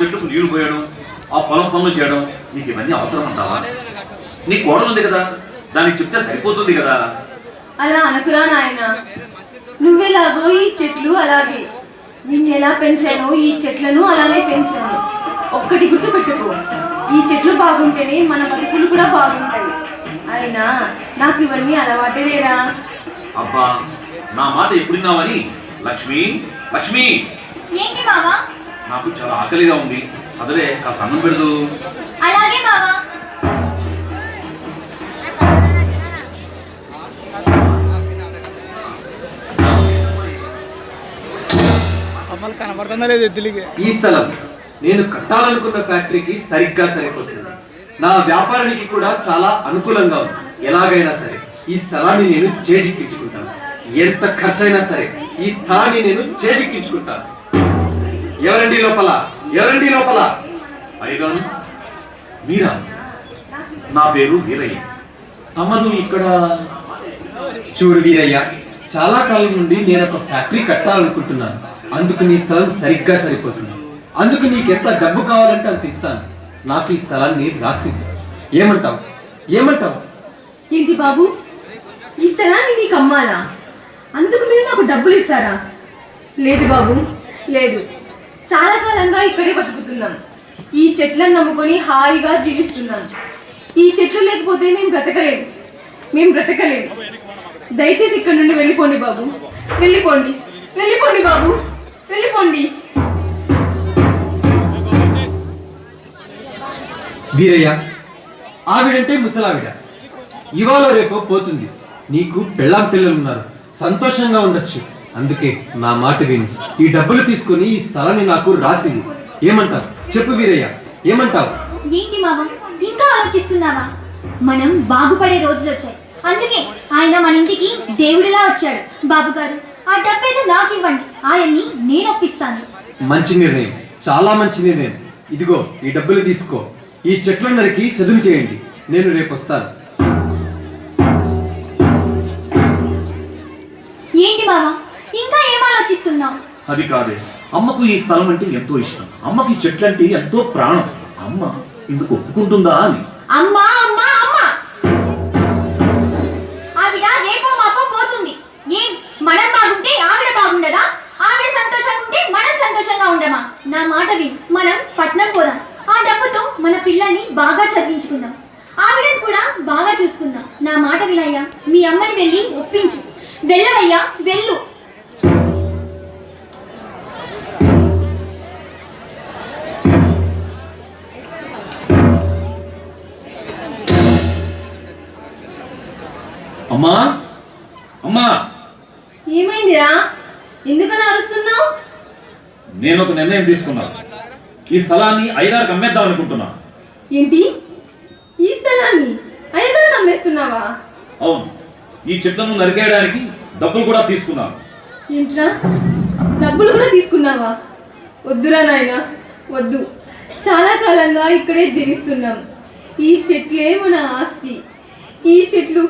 చెట్టుకు నీళ్ళు పోయడం ఆ పొలం పనులు చేయడం నీకు ఇవన్నీ అవసరం అంటావా? నీ కోడలు ఉంది కదా దానికి చెప్తే సరిపోతుంది కదా? అలా అనకురా నాయన. నువ్వెలాగో ఈ చెట్లు అలాగే. నిన్ను ఎలా పెంచానో ఈ చెట్లను అలానే పెంచాను. ఒక్కటి గుర్తు పెట్టుకో ఈ చెట్లు బాగుంటేనే మన బతుకులు కూడా బాగుంటాయి. అయినా నాకు ఇవన్నీ అలవాటే లేరా? అబ్బా నా మాట ఎప్పుడున్నావని లక్ష్మి లక్ష్మి. ఏంటి మావా? నాకు చాలా ఆకలిగా ఉంది. అదలే కాస్త అన్నం పెడదు. అలాగే అమ్మలు లేదు ఈ స్థలం నేను కట్టాలనుకున్న ఫ్యాక్టరీకి సరిగ్గా సరిపోతుంది. నా వ్యాపారానికి కూడా చాలా అనుకూలంగా ఉంది. ఎలాగైనా సరే ఈ స్థలాన్ని నేను చేజిక్కించుకుంటాను. ఎంత ఖర్చైనా సరే ఈ స్థలాన్ని నేను చేజిక్కించుకుంటాను. ఎవరండి లోపల? ఎవరండి లోపల? అయ్యగారు మీరా? నా పేరు వీరయ్య. తమరు ఇక్కడ చూడు వీరయ్య చాలా కాలం నుండి నేను ఒక ఫ్యాక్టరీ కట్టాలనుకుంటున్నాను. అందుకు నీ స్థలం సరిగ్గా సరిపోతుంది. అందుకు నీకు ఎంత డబ్బు కావాలంటే అంత ఇస్తాను. నాకు ఈ స్థలాన్ని రాసింది ఏమంటావు? ఏమంటావు? ఏంటి బాబు? ఈ స్థలాన్ని నీకు అమ్మాలా అందుకు మీరు నాకు డబ్బులు ఇస్తారా లేదు బాబు లేదు. చాలా కాలంగా ఇక్కడే బతుకుతున్నాం. ఈ చెట్లను నమ్ముకొని హాయిగా జీవిస్తున్నాం. ఈ చెట్లు లేకపోతే మేము బ్రతకలేము మేము బ్రతకలేము దయచేసి ఇక్కడ నుండి వెళ్ళిపోండి బాబు. వెళ్ళిపోండి. వెళ్ళిపోండి బాబు. వెళ్ళిపోండి. వీరయ్య ఆవిడంటే ముసలావిడ. ఇవాళ రేపో పోతుంది. నీకు పెళ్ళాం పిల్లలు ఉన్నారు సంతోషంగా ఉండొచ్చు. అందుకే నా మాట విని. ఈ డబ్బులు తీసుకొని ఈ స్థలాన్ని నాకు రాసింది ఏమంటావు? చెప్పు వీరయ్య. ఏమంటావు? ఏంటి మావా ఇంకా ఆలోచిస్తున్నావా? మనం బాగుపడే రోజులు వచ్చాయి. అందుకే ఆయన మన ఇంటికి దేవుడిలా వచ్చాడు. బాబు గారు ఆ డబ్బేదో నాకు ఇవ్వండి ఆయన్ని నేను ఒప్పిస్తాను మంచి నిర్ణయం. చాలా మంచి నిర్ణయం. ఇదిగో ఈ డబ్బులు తీసుకో. ఈ చెట్ల నరికి చదువు చేయండి. నేను రేపు వస్తాను ఏంటి మావా ఇంకా ఏం ఆలోచిస్తున్నావు? అది కాదే. అమ్మకు ఈ స్థలం అంటే ఎంతో ఇష్టం. అమ్మకి చెట్లు అంటే ఎంతో ప్రాణం. అమ్మ ఇందుకు ఒప్పుకుంటుందా అని. అమ్మా అమ్మా అమ్మా! ఆవిడ రేపో మాపో పోతుంది. ఏం? మనం ఏమైందిరా ఎందుకని అరుస్తున్నావు? నేను ఒక నిర్ణయం తీసుకున్నాను. ఈ స్థలాన్ని ఐదారు అమ్మేద్దాం అనుకుంటున్నా. ఏంటి? ఈ స్థలాన్ని అయ్యగారు అమ్మేస్తున్నావా? అవును. ఈ చెట్లను నరికేయడానికి డబ్బులు కూడా తీసుకున్నాను. ఏంట్రా? డబ్బులు కూడా తీసుకున్నావా? వద్దురా నాయనా వద్దు. చాలా కాలంగా ఇక్కడే జీవిస్తున్నాం. ఈ చెట్లే మన ఆస్తి. ఈ చెట్లు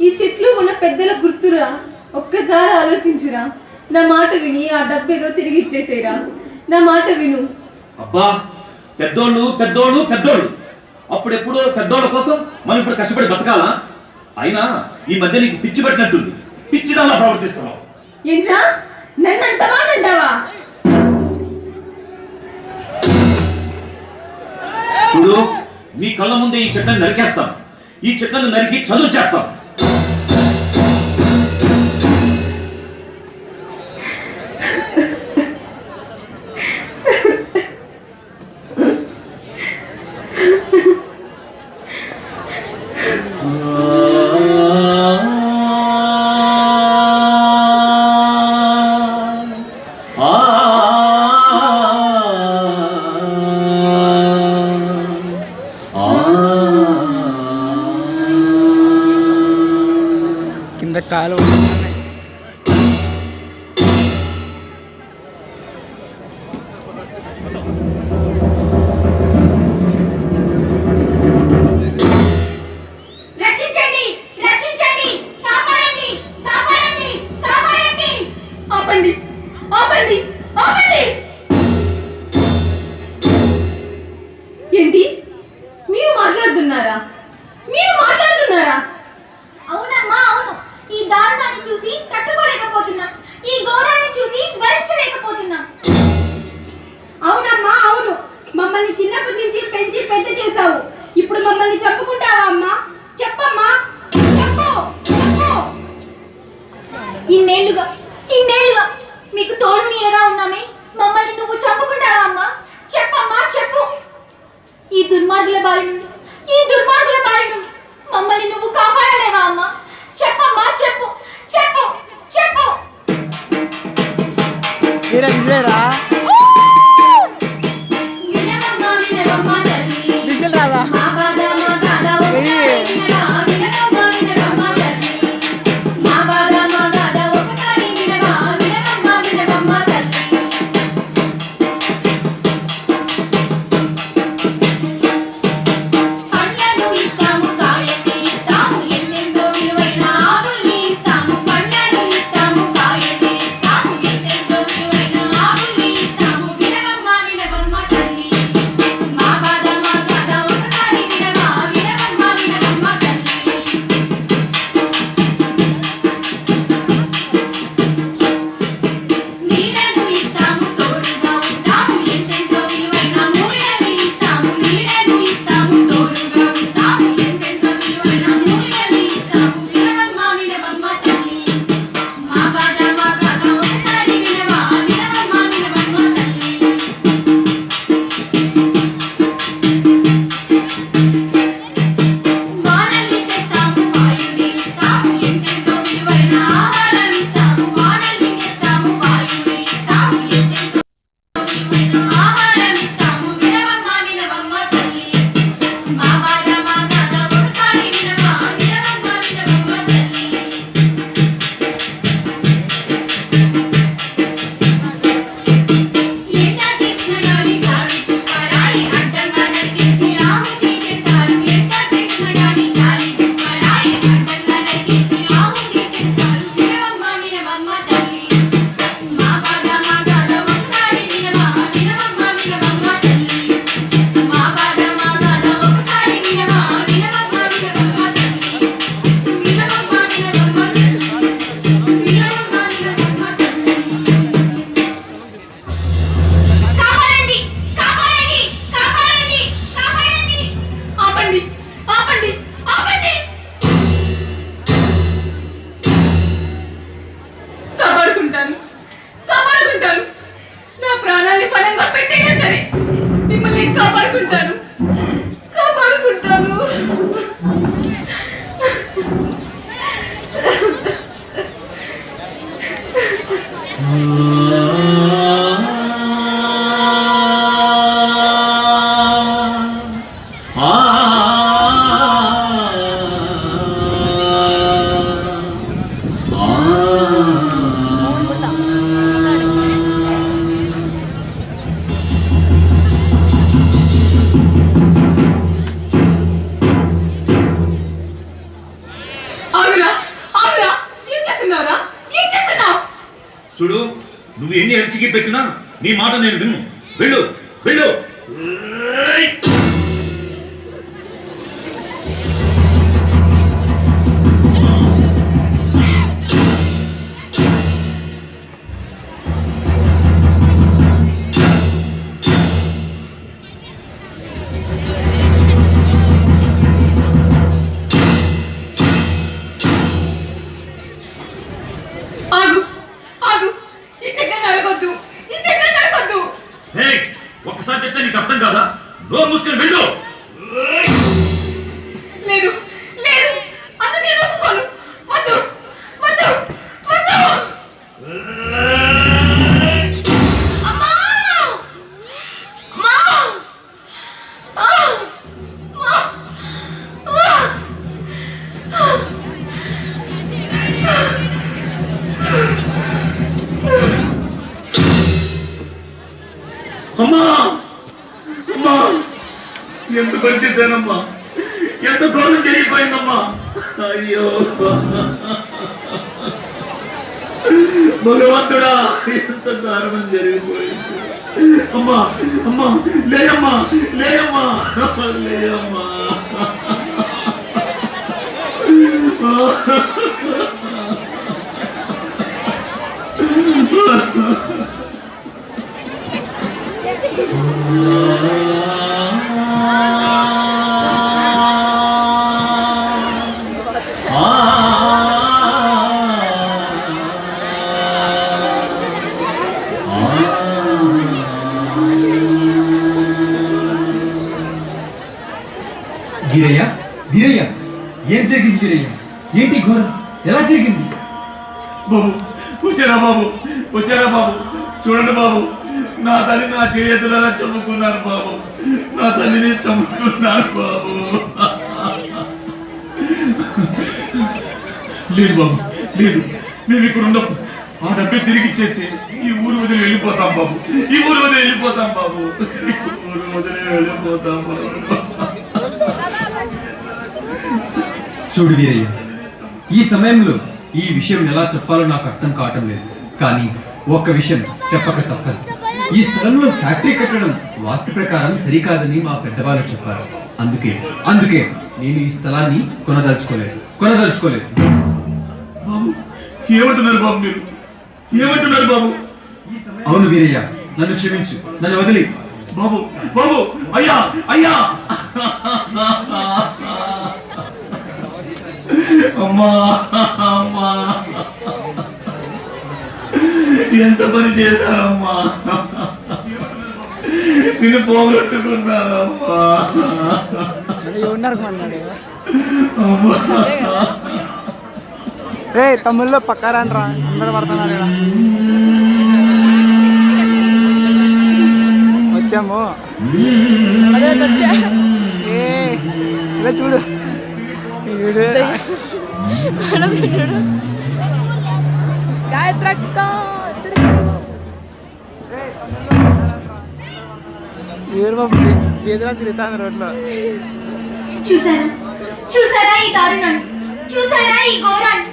ఈ చెట్లు మన పెద్దల గుర్తురా. ఒక్కసారి ఆలోచించురా. నా మాట విని ఆ డబ్బు ఏదో తిరిగి ఇచ్చేసేరా నా మాట విను. అబ్బా పెద్దోళ్ళు పెద్దోళ్ళు పెద్దోళ్ళు. అప్పుడెప్పుడో పెద్దోళ్ళ కోసం మనం ఇప్పుడు కష్టపడి బతకాలా? అయినా ఈ మధ్య నీకు పిచ్చి పట్టినట్టుంది. పిచ్చిదల్లా ప్రవర్తిస్తున్నావు. ఏంట్రా? నన్ను అంత మాట అంటావా? చూడు మీ కళ్ళ ముందే ఈ చెట్లను నరికేస్తాం. ఈ చెట్లను నరికి చదువు చేస్తాం. కింద విసిగి నీ మాట నేను విన్ను. వెళ్ళు వెళ్ళు ఎందుకు వచ్చేసానమ్మా? ఎంత దూరం జరిగిపోయిందమ్మా అయ్యో. భగవంతుడా ఎంత దారుణం జరిగిపోయింది. అమ్మా అమ్మా లేయమ్మా లేయమ్మా లేయమ్మా Oh వీరయ్య? వీరయ్య ఏం జరిగింది వీరయ్య? ఏంటి ఘోరం? ఎలా జరిగింది? బాబు వచ్చారా బాబు? వచ్చారా బాబు? చూడండి బాబు నా తల్లి నా చేతులలో చంపుకున్నాను బాబు. నా తల్లిని చంపుకున్నాను బాబు. లేదు బాబు లేదు. మేము ఇక్కడ ఉండం ఆ డబ్బు తిరిగి ఇచ్చేస్తే ఈ ఊరు వదిలి వెళ్ళిపోతాం బాబు. ఈ ఊరు వదిలి వెళ్ళిపోతాం బాబు. ఊరు వదిలి వెళ్ళిపోతాం బాబు. చూడు వీరయ్య ఈ సమయంలో ఈ విషయం ఎలా చెప్పాలో నాకు అర్థం కావటం లేదు. కానీ ఒక్క విషయం చెప్పక తప్పదు. ఈ స్థలంలో ఫ్యాక్టరీ కట్టడం వాస్తు ప్రకారం సరికాదని మా పెద్దవాళ్ళు చెప్పారు. అందుకే అందుకే నేను ఈ స్థలాన్ని కొనదలుచుకోలేదు. కొనదలుచుకోలేదు. బాబు ఏమంటున్నారు బాబు మీరు? ఏమంటున్నారు బాబు? అవును వీరయ్య నన్ను క్షమించు. నన్ను వదిలి. బాబు బాబు అయ్యా అయ్యా! అమ్మా అమ్మా. ఎంత పని చేశానమ్మా నిన్ను పోగొట్టుకున్నానమ్మా అదే ఉన్నారు అన్నాడు అమ్మా. రే తమ్ముళ్ళు రా. అందరు పడుతున్నారు ఈడ. వచ్చాము. ఏ ఇలా చూడు. ఎదురా తిరుగుతాను రోడ్లో? చూసారా చూసారా ఈ దారుణాన్ని చూసారా ఈ ఘోరాన్ని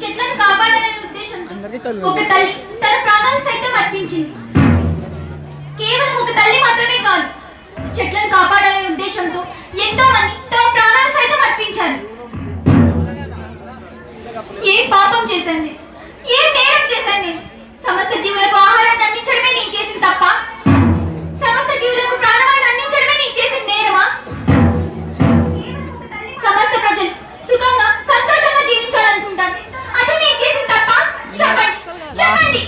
చెట్లను కాపాడాలనే ఉద్దేశంతో అందరికీ కళ్ళు ఒక తల్లి తన ప్రాణాలు సైతం అర్పించింది. కేవలం ఒక తల్లి మాత్రమే కాదు చెట్లను కాపాడాలనే ఉద్దేశంతో ఎంతో మంది తమ ప్రాణాలు అర్పించారు ఏ పాపం చేశాను ఏ నేరం చేశాను సమస్త జీవులకు ఆహారాన్ని అందించడమే నేను చేసిన తప్ప? సమస్త జీవులకు ప్రాణవాన్ని అందించడమే నేను చేసిన నేరమా? సమస్త ప్రజలు సుఖంగా సంతోషంగా జీవించాలనుకుంటాను అది నేను చేసిన తప్ప? చెప్పండి. చెప్పండి.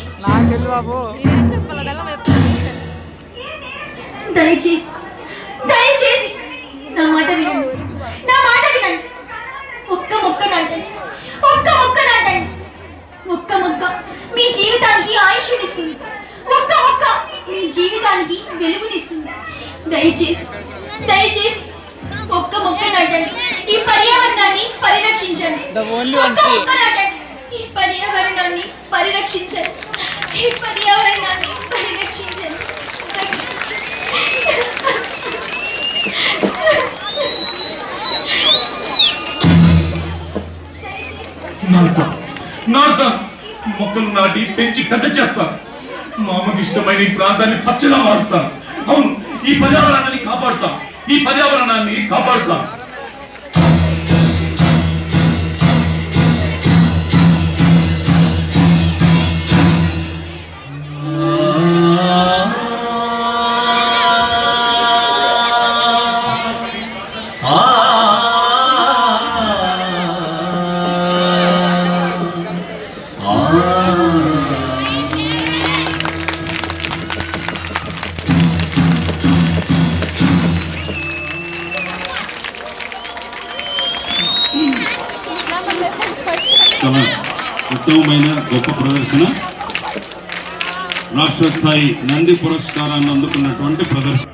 దయచేసి దయచేసి నా మాట వినండి. నా మాట మొక్క నాటండి ఒక్క మొక్క నాటండి ఒక్క మొక్క మీ జీవితానికి ఆయుష్నిస్తుంది. ఒక్క మొక్క మీ జీవితానికి వెలుగునిస్తుంది. దయచేసి దయచేసి ఒక్క మొక్క నాటండి ఈ పర్యావరణాన్ని పరిరక్షించండి. ఒక్క. మొక్క నాటండి ఈ పర్యావరణాన్ని పరిరక్షించండి. ఈ పర్యావరణాన్ని పరిరక్షించండి. నాట నాట మొక్కలు నాటి పెంచి పెద్ద చేస్తాను మా అమ్మకి ఇష్టమైన ఈ ప్రాంతాన్ని పచ్చగా మారుస్తాను అవును ఈ పర్యావరణాన్ని కాపాడుతాం. ఈ పర్యావరణాన్ని కాపాడుతాం. రాష్ట్ర స్థాయి నంది పురస్కారాన్ని అందుకున్నటువంటి ప్రదర్శన.